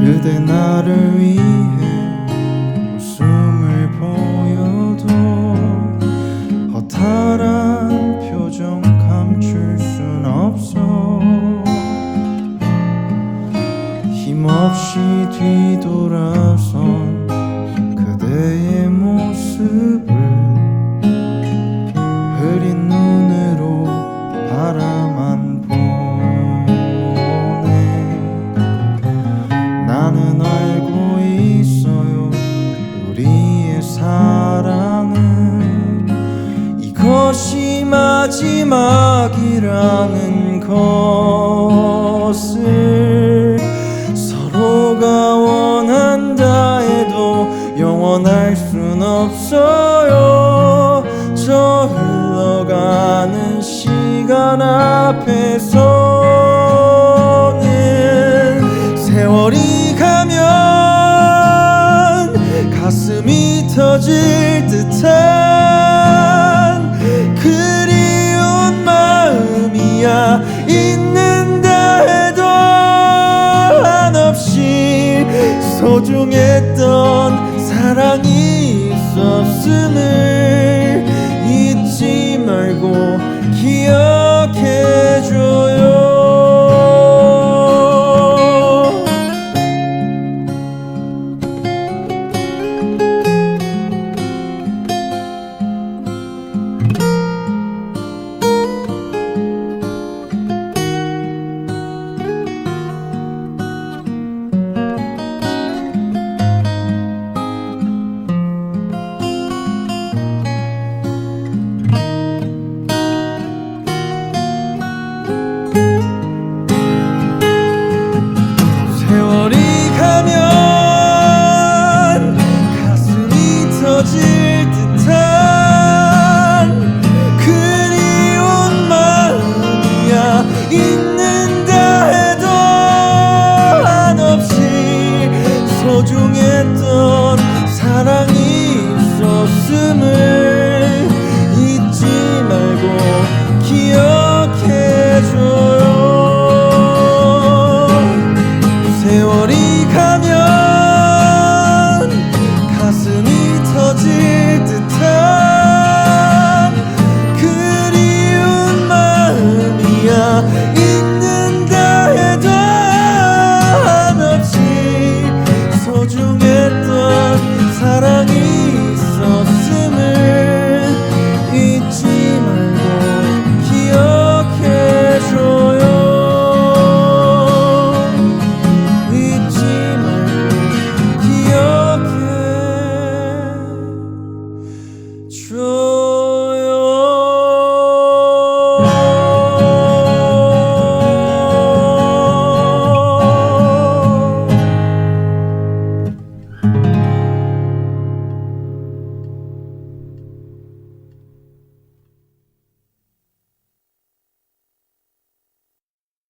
그대 나를 위해 웃음을 보여도 허탈한 표정 감출 순 없어. 힘없이 뒤돌아선 마지막이라는 것을 서로가 원한다 해도 영원할 순 없어요. 저 흘러가는 시간 앞에서 없이 소중했던 사랑이 있었음을 true.